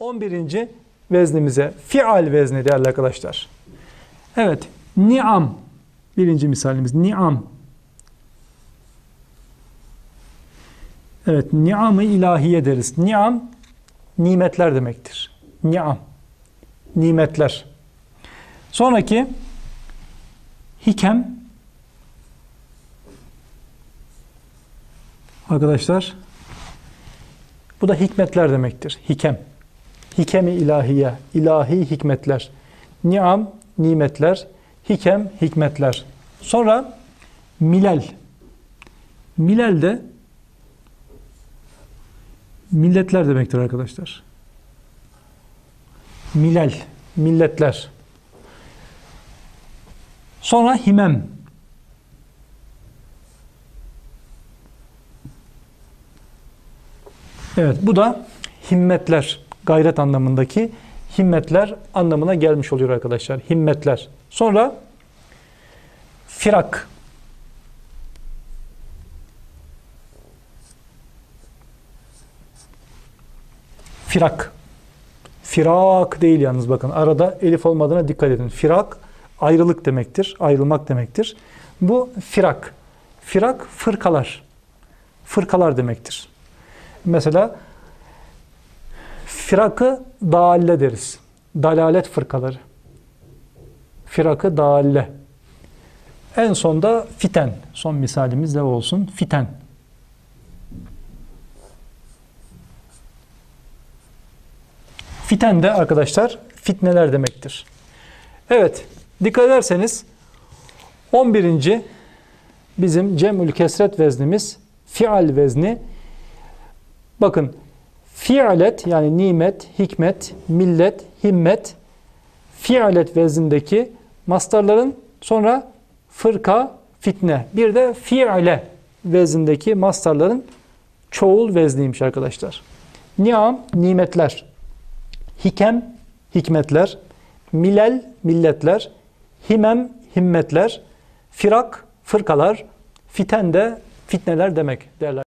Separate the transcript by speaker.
Speaker 1: 11. veznimize fial vezni değerli arkadaşlar. Evet, ni'am. Birinci misalimiz ni'am. Evet, ni'am-ı ilahiye deriz. Ni'am, nimetler demektir. Ni'am, nimetler. Sonraki hikem. Arkadaşlar, bu da hikmetler demektir. Hikem. Hikemi ilahiye, ilahi hikmetler. Ni'am, nimetler. Hikem, hikmetler. Sonra milal. Milal de milletler demektir arkadaşlar. Milal, milletler. Sonra himem. Evet, bu da himmetler, gayret anlamındaki himmetler anlamına gelmiş oluyor arkadaşlar. Himmetler. Sonra firak. Firak. Firak değil yalnız bakın. Arada elif olmadığına dikkat edin. Firak ayrılık demektir. Ayrılmak demektir. Bu firak. Firak fırkalar. Fırkalar demektir. Mesela firakı dâlle deriz. Dalalet fırkaları. Firakı dâlle. En sonda fiten. Son misalimiz de olsun. Fiten. Fiten de arkadaşlar fitneler demektir. Evet, dikkat ederseniz 11. bizim cemül kesret veznimiz fial vezni. Bakın fialet yani nimet, hikmet, millet, himmet fialet veznindeki mastarların sonra fırka, fitne. Bir de fiale veznindeki mastarların çoğul vezniymiş arkadaşlar. Niam, nimetler. Hikem, hikmetler. Milel, milletler. Himem, himmetler. Firak, fırkalar. Fiten de fitneler demek derler.